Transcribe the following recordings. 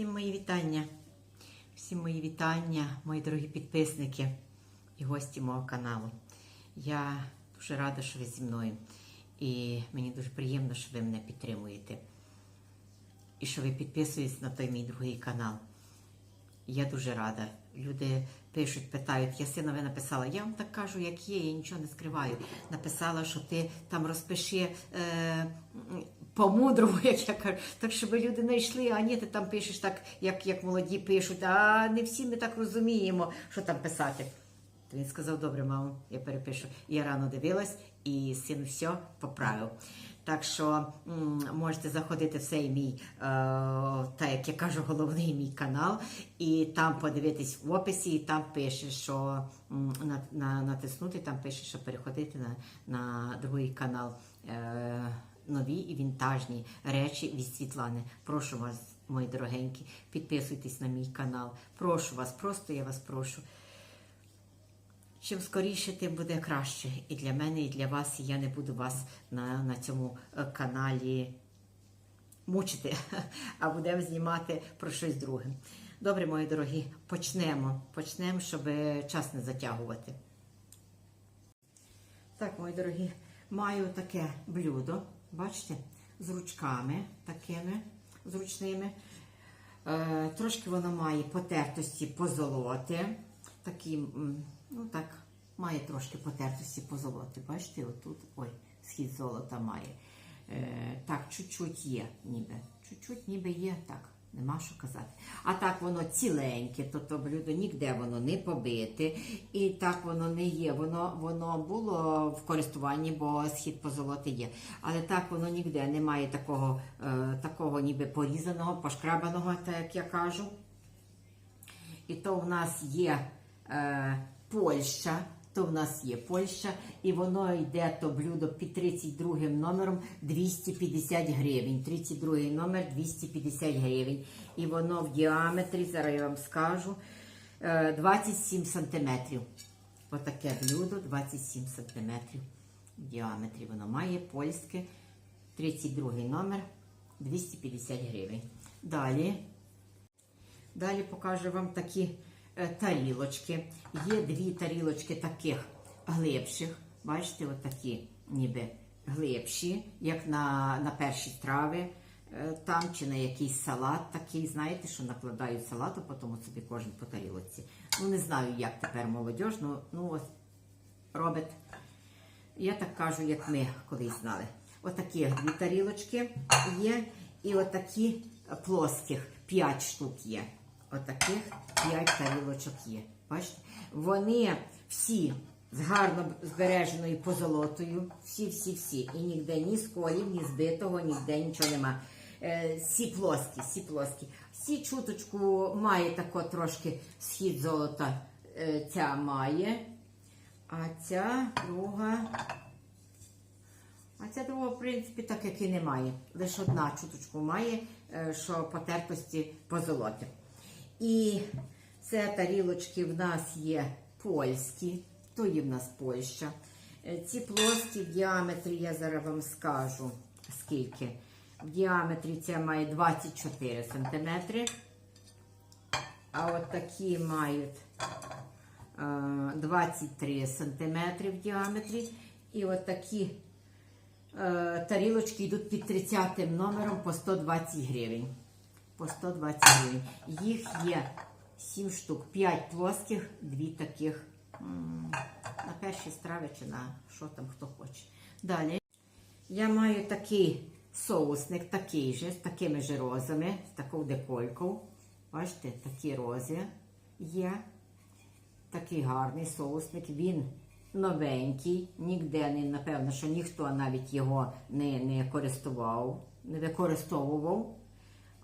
Всім мої вітання. Всім мої вітання, мої дорогі підписники і гості мого каналу. Я дуже рада, що ви зі мною. І мені дуже приємно, що ви мене підтримуєте. І що ви підписуєтесь на той мій другий канал. Я дуже рада. Люди пишуть, питають, я синові написала, я вам так кажу, як є, я нічого не скриваю. Написала, що ти там розпиши е, по-мудрому, як я кажу, так щоб люди не йшли, а ні, ти там пишеш так, як, як молоді пишуть, а не всі ми так розуміємо, що там писати. То він сказав, добре, мамо, я перепишу. Я рано дивилась, і син все поправив. Так що можете заходити в цей мій, е, та як я кажу, головний мій канал, і там подивитись в описі, і там пише, що на, натиснути, там пише, що переходити на, на другий канал. Е, нові і вінтажні речі від Світлани. Прошу вас, мої дорогенькі, підписуйтесь на мій канал. Прошу вас, просто я вас прошу. Чим скоріше, тим буде краще і для мене, і для вас. І я не буду вас на, на цьому е, каналі мучити, а будемо знімати про щось друге. Добре, мої дорогі, почнемо. Почнемо, щоб час не затягувати. Так, мої дорогі, маю таке блюдо, бачите, з ручками такими зручними. Е, трошки воно має потертості позолоти. Такі, ну так, має трошки потертості позолоти. Бачите, отут, ой, схід золота має. Е, так, чуть-чуть є, ніби. Чуть-чуть ніби є, так, нема що казати. А так воно ціленьке, то то блюдо ніде воно не побите. І так воно не є. Воно, воно було в користуванні, бо схід позолоти є. Але так воно ніде немає такого, е, такого ніби порізаного, пошкрабаного, так як я кажу. І то в нас є е, Польща, то в нас є Польща, і воно йде то блюдо під 32 номером 250 гривень. 32 номер 250 гривень. І воно в діаметрі, зараз я вам скажу, е, 27 сантиметрів. Отаке блюдо 27 сантиметрів в діаметрі. Воно має польське 32 номер 250 гривень. Далі Далі покажу вам такі е, тарілочки. Є дві тарілочки таких глибших. Бачите, отакі ніби глибші, як на, на перші страви. е, Там чи на якийсь салат такий, знаєте, що накладають салату, потім от собі кожен по тарілочці. Ну, не знаю, як тепер молодь, ну, ну ось робить. Я так кажу, як ми колись знали. Отакі дві тарілочки є, і отакі плоских 5 штук є. Отаких 5 тарілочок є. Бачите? Вони всі з гарно збереженою позолотою. Всі-всі-всі. І ніде ні сколів, ні збитого, ніде нічого нема. Е, Всі плоскі, всі плоскі. Всі чуточку має тако трошки схід золота. е, Ця має. А ця друга. А ця друга, в принципі, так як і немає. Лише одна чуточку має, е, що потертості позолоти. І це тарілочки в нас є польські, то є в нас Польща. Е, Ці плоскі в діаметрі, я зараз вам скажу скільки. В діаметрі це має 24 см. А от такі мають е, 23 см в діаметрі. І от такі е, тарілочки йдуть під 30 номером по 120 гривень. По 120 гривень. Їх є 7 штук, 5 плоских, 2 таких на перші страви чи на що там хто хоче. Далі я маю такий соусник, такий же, з такими же розами, з такою деколькою. Бачите, такі рози є. Такий гарний соусник. Він новенький, ніде не, напевно, що ніхто навіть його не, не користував, не використовував.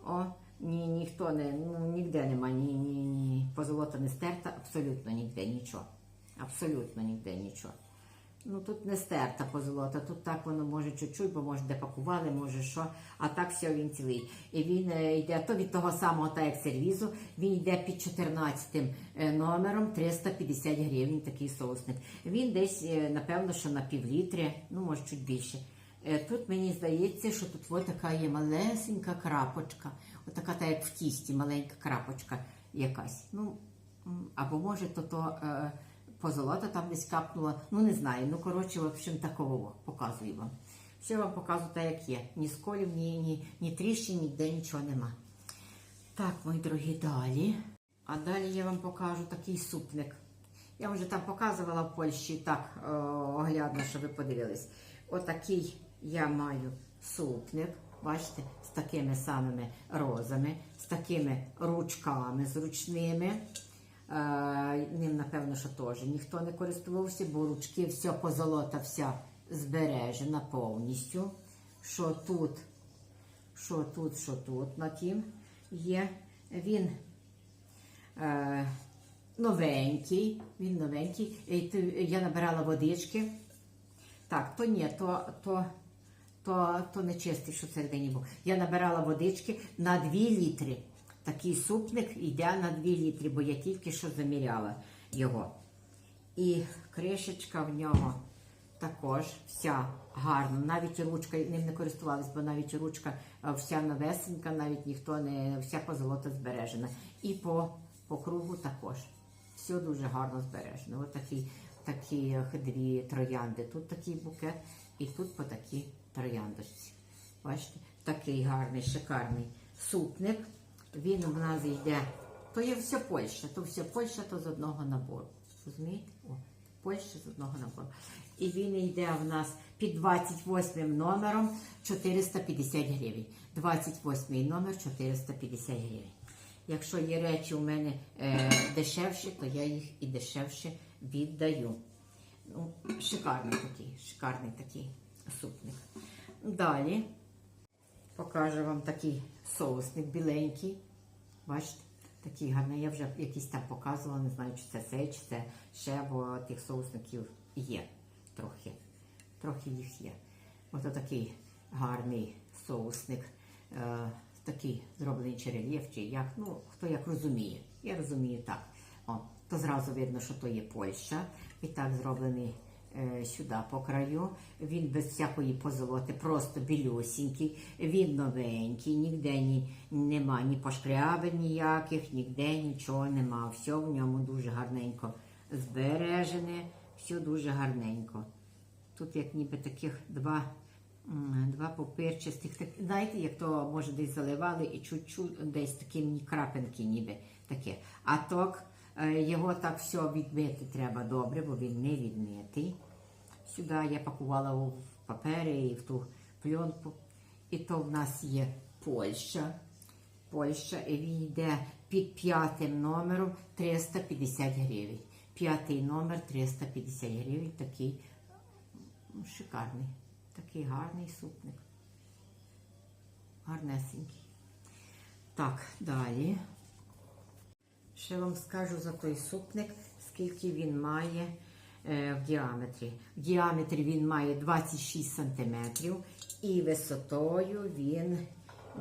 О, ні, ніхто не, ну, ніде нема, ні, ні, ні, позолота не стерта, абсолютно ніде нічого. Абсолютно ніде нічого. Ну тут не стерта позолота, тут так воно може чуть-чуть, бо може де пакували, може що, а так все він цілий. І він е, йде то від того самого, як сервізу, він йде під 14 е, номером 350 гривень, такий соусник. Він десь, е, напевно, що на півлітрі, ну може чуть більше. Тут мені здається, що тут ось така є малесенька крапочка. Отака, так як в тісті, маленька крапочка якась. Ну, або може то, то е, позолота там десь капнула. Ну не знаю. Ну, коротше, в общем, такого показую вам. Все вам показую так, як є. Ні сколів, ні, ні, ні тріщин, ніде нічого нема. Так, мої дорогі, далі. А далі я вам покажу такий супник. Я вже там показувала в Польщі так е, оглядно, щоб ви подивились. Отакий я маю супник, бачите, з такими самими розами, з такими ручками зручними. Е, ним, напевно, що теж ніхто не користувався, бо ручки, все позолота вся збережена повністю. Що тут, що тут, що тут на тім є. Він е, новенький, він новенький. Я набирала водички. Так, то ні, то, то, то, то не чистий, що всередині був. Я набирала водички на 2 літри. Такий супник йде на 2 літри, бо я тільки що заміряла його. І кришечка в нього також вся гарна. Навіть ручка ним не користувалась, бо навіть ручка е, вся новесенька, навіть ніхто не вся позолота збережена. І по, по кругу також. Все дуже гарно збережено. Ось такі, такі е, дві троянди. Тут такий букет, і тут по такій трояндочці. Бачите, такий гарний, шикарний супник. Він у нас йде. То є все Польща, то все Польща, то з одного набору. Розумієте? О, Польща з одного набору. І він йде в нас під 28 номером 450 гривень. 28 номер 450 гривень. Якщо є речі у мене е, дешевші, то я їх і дешевше віддаю. Ну, шикарний такий, шикарний такий супник. Далі покажу вам такий соусник біленький. Бачите, такий гарний. Я вже якийсь там показувала, не знаю, чи це цей, чи це ще, бо тих соусників є трохи. Трохи їх є. Ось такий гарний соусник. Е, такий зроблений чи рельєф, чи як, ну, хто як розуміє. Я розумію так. О, то зразу видно, що то є Польща. І так зроблений сюди по краю. Він без всякої позолоти, просто білюсінький, він новенький, ніде ні, нема ні пошкрябин ніяких, ніде нічого нема. Все в ньому дуже гарненько збережене, все дуже гарненько. Тут як ніби таких два, два пупирчастих, так, знаєте, як то може десь заливали і чуть-чуть десь такі крапинки ніби таке. А ток е, його так все відмити треба добре, бо він не відмитий. Сюди я пакувала в папери і в ту пленку. І то в нас є Польща. Польща, і він йде під п'ятим номером 350 гривень. П'ятий номер 350 гривень, такий ну, шикарний, такий гарний супник. Гарнесенький. Так, далі. Ще вам скажу за той супник, скільки він має в діаметрі. В діаметрі він має 26 см і висотою він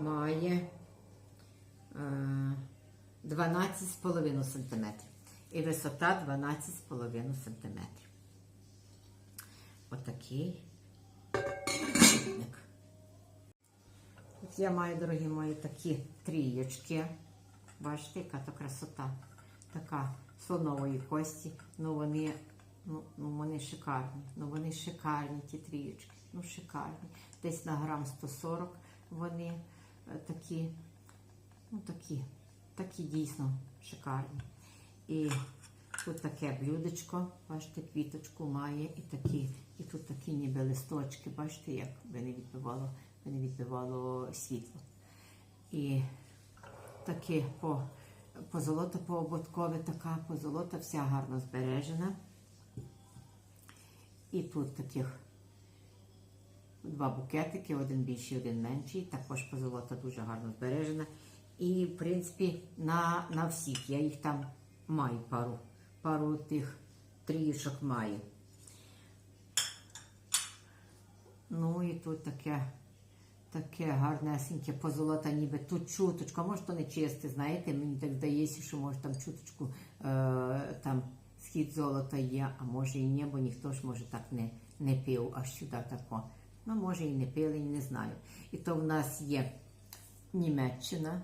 має е, 12,5 см. І висота 12,5 см. Отакий супник. От я маю, дорогі мої, такі трієчки. Бачите, яка то красота. Така слонової кості. Ну вони, ну, ну вони шикарні. Ну вони шикарні, ті трієчки. Ну шикарні. Десь на грам 140 вони е, такі, ну такі, такі дійсно шикарні. І тут таке блюдечко, бачите, квіточку має і такі, і тут такі ніби листочки, бачите, як би відбивало, би відбивало світло. І таке по, позолота поободкове, така позолота, вся гарно збережена. І тут таких два букетики, один більший, один менший. Також позолота дуже гарно збережена. І, в принципі, на, на всіх я їх там маю пару. Пару тих трішок маю. Ну і тут таке, таке гарнесеньке позолота, ніби тут чуточку, а може то не чисте, знаєте, мені так здається, що може там чуточку е, там схід золота є, а може і ні, бо ніхто ж може так не, не пив аж сюди тако. Ну, може і не пили, і не знаю. І то в нас є Німеччина,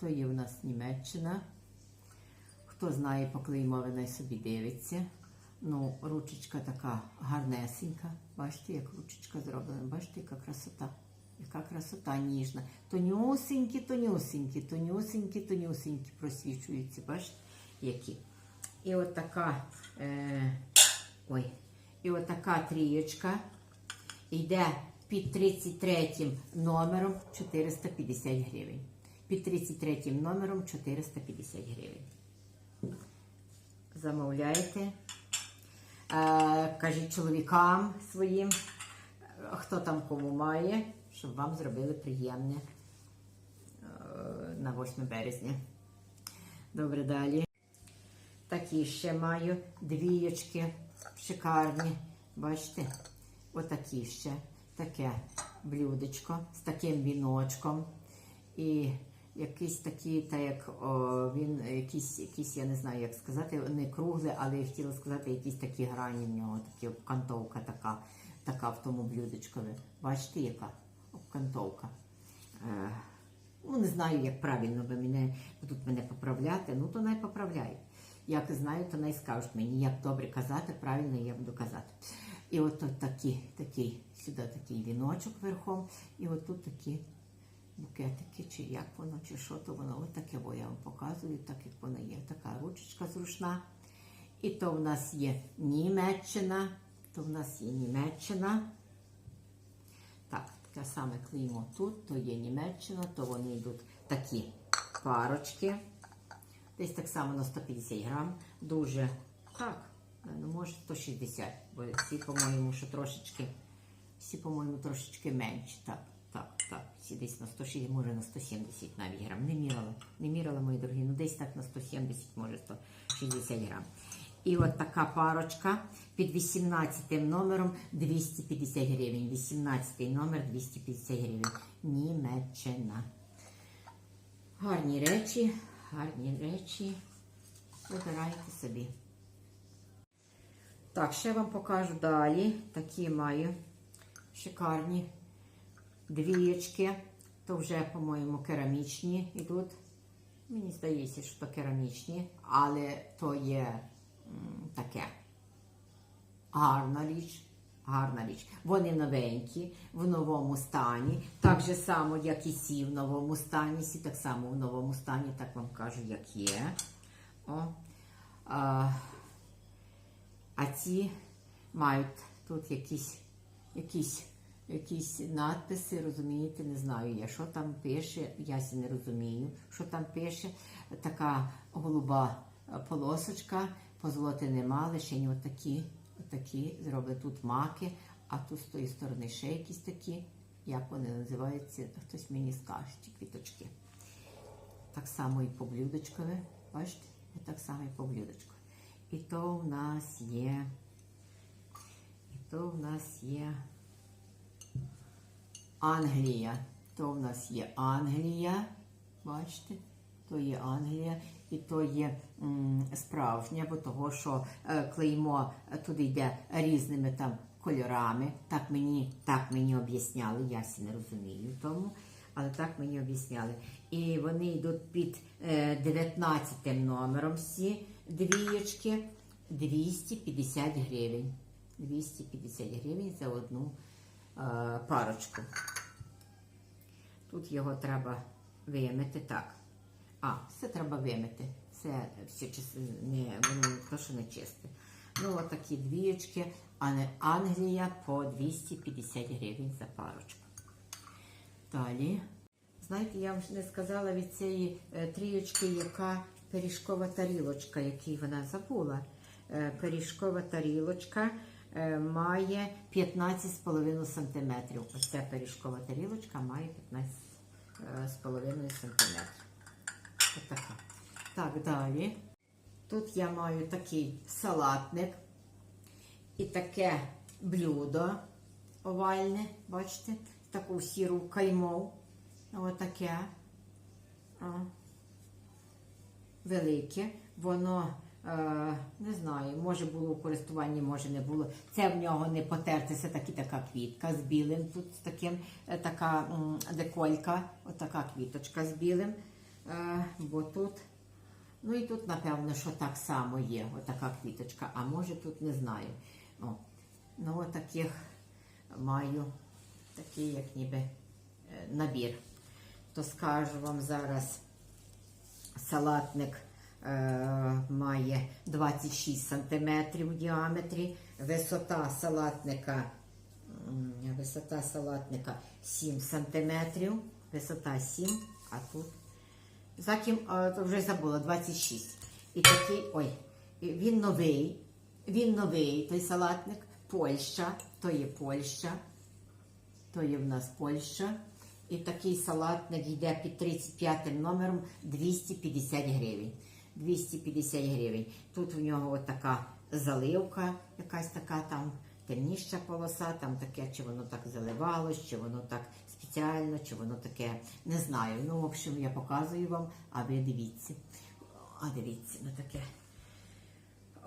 то є в нас Німеччина. Хто знає по клеймові, най собі дивиться. Ну, ручечка така гарнесенька. Бачите, як ручечка зроблена. Бачите, яка красота. Яка красота ніжна. Тонюсенькі, тонюсенькі, тонюсенькі, тонюсенькі просвічуються. Бачите, які. І от така, е, ой, і от така трієчка йде під 33 номером 450 гривень. Під 33 номером 450 гривень. Замовляєте. Е, кажіть чоловікам своїм, хто там кому має, щоб вам зробили приємне е, на 8 березня. Добре, далі. Такі ще маю двієчки шикарні. Бачите? Отакі ще. Таке блюдечко з таким віночком. І якийсь такий, та як о, він, якийсь, якийсь, я не знаю, як сказати, не круглий, але я хотіла сказати, якісь такі грані в нього, такі обкантовка така, така в тому блюдечкові. Бачите, яка обкантовка. Е, ну, не знаю, як правильно ви мене будуть мене поправляти, ну то най поправляють. Як знаю, то най скажуть мені, як добре казати, правильно я буду казати. І от тут такі, такий, сюди такий віночок верхом, і от тут такі букетики, чи як воно, чи що то воно, от таке, бо я вам показую, так як воно є. Така ручечка зручна. І то в нас є Німеччина, то в нас є Німеччина. Так, таке саме клеймо тут, то є Німеччина, то вони йдуть такі парочки. Десь так само на 150 грам. Дуже так, ну може 160, бо всі, по-моєму, що трошечки, всі, по-моєму, трошечки менші. Так, так, так. Всі десь на 160, може на 170 навіть грам. Не мірила, не мірила, мої дорогі. Ну десь так на 170, може 160 грам. І от така парочка під 18 номером 250 гривень. 18 номер 250 гривень. Німеччина. Гарні речі, гарні речі. Вибирайте собі. Так, ще вам покажу далі. Такі маю шикарні двієчки. То вже, по-моєму, керамічні йдуть. Мені здається, що то керамічні, але то є таке гарна річ. Гарна річ. Вони новенькі, в новому стані. Так же само, як і ці в новому стані. Сі так само в новому стані, так вам кажу, як є. О. А, а ці мають тут якісь, якісь, якісь надписи, розумієте, не знаю я, що там пише, я сі не розумію, що там пише. Така голуба полосочка, позолоти нема, лише отакі, отакі, зроблять тут маки, а тут з тої сторони ще якісь такі, як вони називаються, хтось мені скаже, ті квіточки. Так само і по блюдечкові, бачите? Так само і по блюдечку. І то в нас є, і то в нас є Англія. То в нас є Англія, бачите? То є Англія, і то є справжня, бо того, що е, клеймо е, туди йде різними там кольорами. Так мені, так мені об'ясняли, я сі не розумію тому, але так мені об'ясняли. І вони йдуть під е, 19 номером всі двієчки 250 гривень. 250 гривень за одну е, парочку. Тут його треба вимити так. А, все треба вимити. Це всі не воно то, що не чисте. Ну, отакі двієчки, а не Англія по 250 гривень за парочку. Далі. Знаєте, я вам не сказала від цієї е, трієчки, яка пиріжкова тарілочка, який вона забула. Е, пиріжкова тарілочка е, має 15,5 см. Ось ця пиріжкова тарілочка має 15,5 см. Ось така. Так, далі. Тут я маю такий салатник і таке блюдо овальне, бачите, таку сіру каймов. Отаке. О. Велике. Воно Е, не знаю, може було у користуванні, може не було. Це в нього не потертися, такі така квітка з білим. Тут таким е, така деколька, отака квіточка з білим. Е, бо тут, ну і тут, напевно, що так само є, отака квіточка, а може тут не знаю. О, ну, отаких маю. Такий, як ніби е, набір. То скажу вам зараз, салатник е, має 26 см в діаметрі, висота салатника, висота салатника 7 см, висота 7, а тут Заким, а, вже забула, 26. І такий, ой, він новий, він новий, той салатник, Польща, то є Польща, то є в нас Польща. І такий салатник йде під 35 номером 250 гривень. 250 гривень. Тут в нього от така заливка, якась така там темніша полоса, там таке, чи воно так заливалось, чи воно так спеціально, чи воно таке, не знаю. Ну, в общем, я показую вам, а ви дивіться. А дивіться на таке.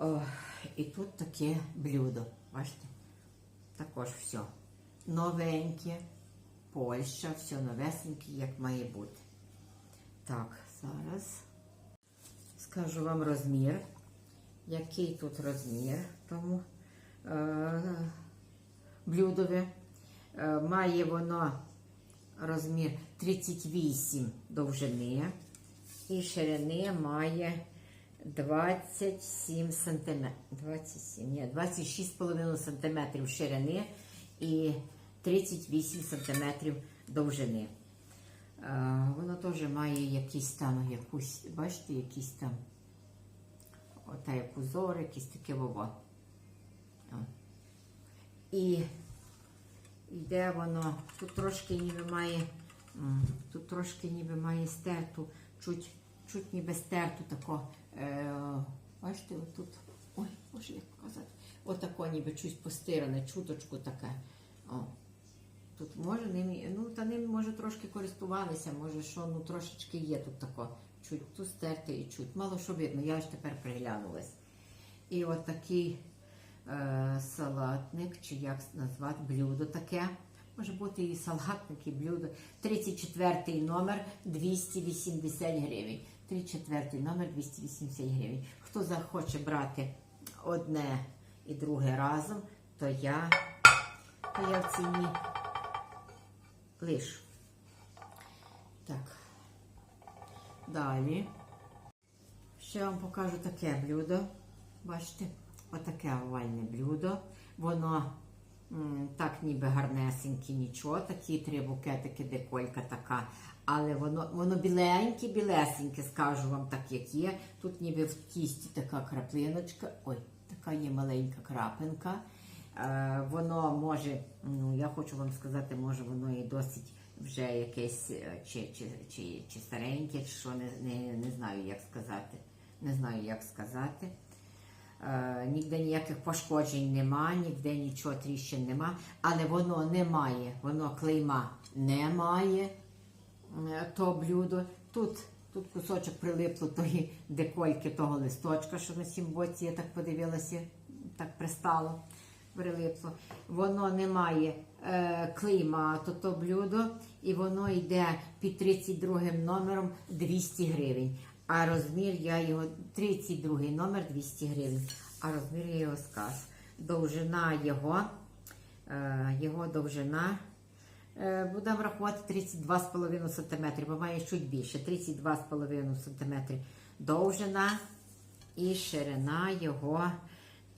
О, і тут таке блюдо. Бачите? Також все. Новеньке, Польща, все новесеньке, як має бути. Так, зараз скажу вам розмір. Який тут розмір тому е, блюдові. Е, має воно розмір 38 довжини і ширини має 27 см. 27, ні, 26,5 см ширини і 38 см довжини. Е, Воно теж має якісь там, якусь, бачите, якісь там, ота як узор, якісь таке вово. І йде воно, тут трошки ніби має, тут трошки ніби має стерту, чуть, чуть ніби стерту тако. Е, бачите, отут, ой, боже, як показати, отако ніби чуть постиране, чуточку таке. О. Тут може ним, ну та ним може трошки користувалися, може що, ну трошечки є тут тако, чуть тут стерти і чуть. Мало що видно, я ж тепер приглянулась. І от такий салатник, чи як назвати, блюдо таке. Може бути і салатник, і блюдо. 34 номер 280 гривень. 34 номер 280 гривень. Хто захоче брати одне і друге разом, то я, то я в ціні лиш. Так. Далі. Ще вам покажу таке блюдо. Бачите? Отаке овальне блюдо. Воно так ніби гарнесеньке, нічого. Такі три букетики, деколька така. Але воно воно біленьке, білесеньке, скажу вам так, як є. Тут ніби в тісті така краплиночка. Ой, така є маленька крапинка. Е, воно може, ну я хочу вам сказати, може воно і досить вже якесь е, чи, чи, чи, чи стареньке, чи що не, не, не знаю, як сказати. Не знаю, як сказати. Е, ніде ніяких пошкоджень нема, ніде нічого тріщин нема, але воно не має, воно клейма не має е, то блюдо. Тут, тут кусочок прилипло тої декольки того листочка, що на сім боці, я так подивилася, так пристало, прилипло. Воно не має е, клейма, то то блюдо, і воно йде під 32 номером 200 гривень. А розмір я його 32 номер 200 гривень. А розмір я його скажу. Довжина його, е, його довжина. е, Будемо рахувати 32,5 см, бо має чуть більше. 32,5 см довжина і ширина його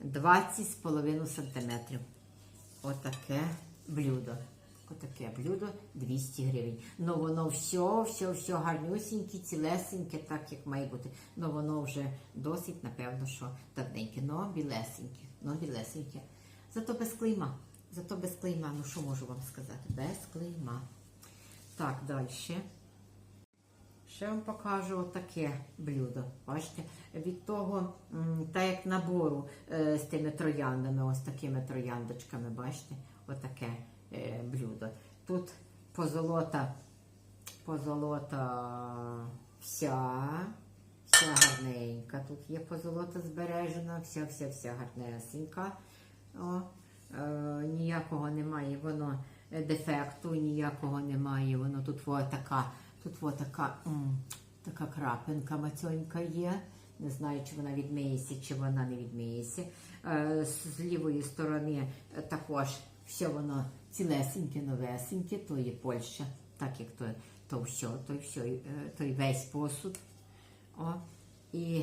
20,5 см. Отаке блюдо. Отаке блюдо 200 гривень. Ну воно все, все, все гарнюсіньке, цілесеньке, так як має бути. Ну воно вже досить, напевно, що давненьке. Ну, білесеньке, ну білесеньке. Зато без клейма. Зато без клейма. Ну що можу вам сказати? Без клейма. Так, далі. Ще вам покажу отаке блюдо. Бачите, від того, так як набору е, з тими трояндами, ось такими трояндочками, бачите, отаке блюдо. Тут позолота, позолота вся, вся гарненька. Тут є позолота збережена, вся, вся, вся гарнесенька. О, е, ніякого немає, воно е, дефекту, ніякого немає. Воно тут во така, тут во така, така крапинка мацьонька є. Не знаю, чи вона відмиється, чи вона не відмиється. Е, з лівої сторони е, також все воно цілесеньке, новесеньке, то є Польща, так як то, то все, то все, той весь посуд. О, і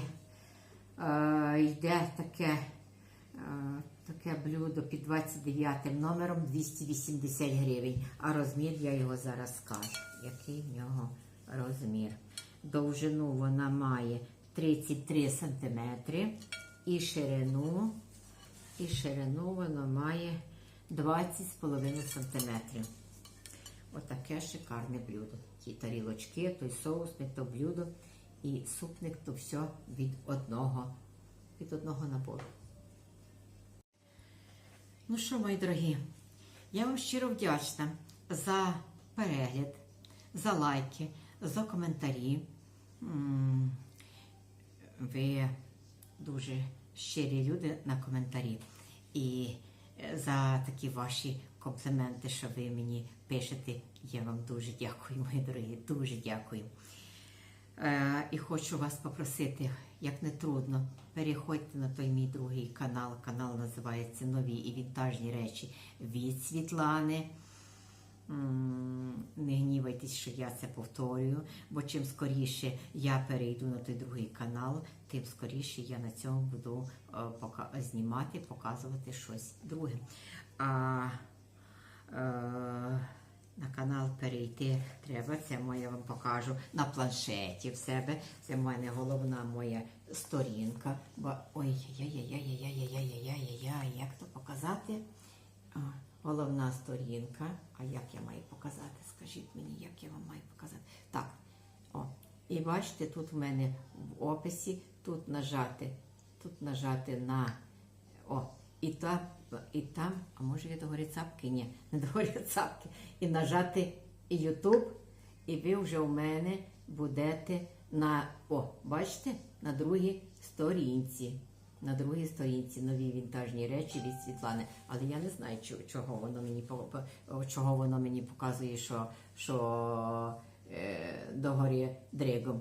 е, йде таке, е, таке блюдо під 29 номером 280 гривень. А розмір я його зараз скажу. Який в нього розмір? Довжину вона має 33 см і ширину, і ширину вона має 20,5 см. Отаке шикарне блюдо. Ті тарілочки, той соусник, то блюдо і супник то все від одного, від одного набору. Ну що, мої дорогі, я вам щиро вдячна за перегляд, за лайки, за коментарі. Ви дуже щирі люди на коментарі. І за такі ваші компліменти, що ви мені пишете, я вам дуже дякую, мої дорогі, дуже дякую. Е, і хочу вас попросити, як не трудно, переходьте на той мій другий канал. Канал називається Нові і вінтажні речі від Світлани. Не гнівайтесь, що я це повторюю, бо чим скоріше я перейду на той другий канал, тим скоріше я на цьому буду е, знімати, показувати щось друге. А е, на канал перейти треба, це моя вам покажу на планшеті в себе. Це в мене головна моя сторінка. Бо ой, яй яй яй яй яй яй яй яй яй як то показати? Головна сторінка. А як я маю показати? Скажіть мені, як я вам маю показати? Так. О. І бачите, тут в мене в описі, тут нажати, тут нажати на о, і там, і там, а може я догорі цапки? Ні, не догорі цапки. І нажати YouTube, і ви вже у мене будете на, о, бачите, на другій сторінці. На другій сторінці нові вінтажні речі від Світлани. Але я не знаю, чого воно мені чого воно мені показує, що, що е, догорі дригом.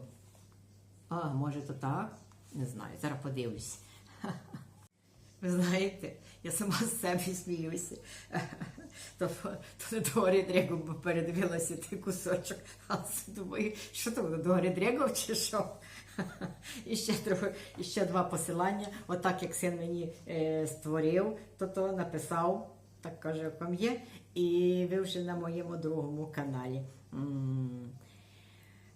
А, може то так? Не знаю. Зараз подивлюсь. Ви знаєте, я сама з себе сміюся. То, то не догорі дрегом, бо передивилася той кусочок. А думаю, що то воно догорі дрегом чи що? І ще, і ще два посилання. Отак як син мені е, створив, то то написав, так каже, як вам є. І ви вже на моєму другому каналі.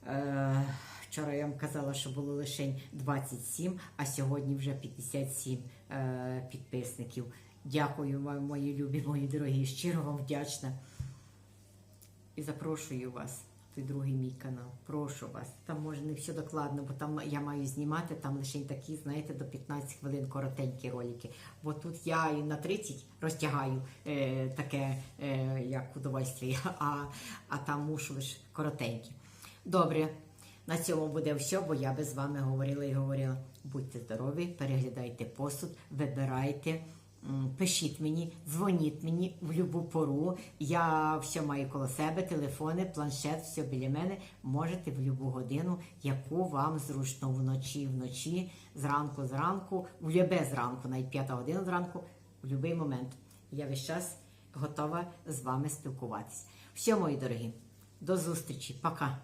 Е, Вчора я вам казала, що було лише 27, а сьогодні вже 57 е, підписників. Дякую вам, мої любі, мої дорогі, щиро вам вдячна. І запрошую вас той другий мій канал. Прошу вас. Там може не все докладно, бо там я маю знімати там лише такі, знаєте, до 15 хвилин коротенькі ролики. Бо тут я і на 30 розтягаю е, таке е, як удовольствие, а, а там мушу лише коротенькі. Добре, на цьому буде все, бо я би з вами говорила і говорила. Будьте здорові, переглядайте посуд, вибирайте. Пишіть мені, дзвоніть мені в будь-яку пору. Я все маю коло себе, телефони, планшет, все біля мене. Можете в будь-яку годину, яку вам зручно вночі, вночі, зранку, зранку, в любе зранку, навіть п'ята година зранку, в будь-який момент. Я весь час готова з вами спілкуватись. Все, мої дорогі, до зустрічі, пока.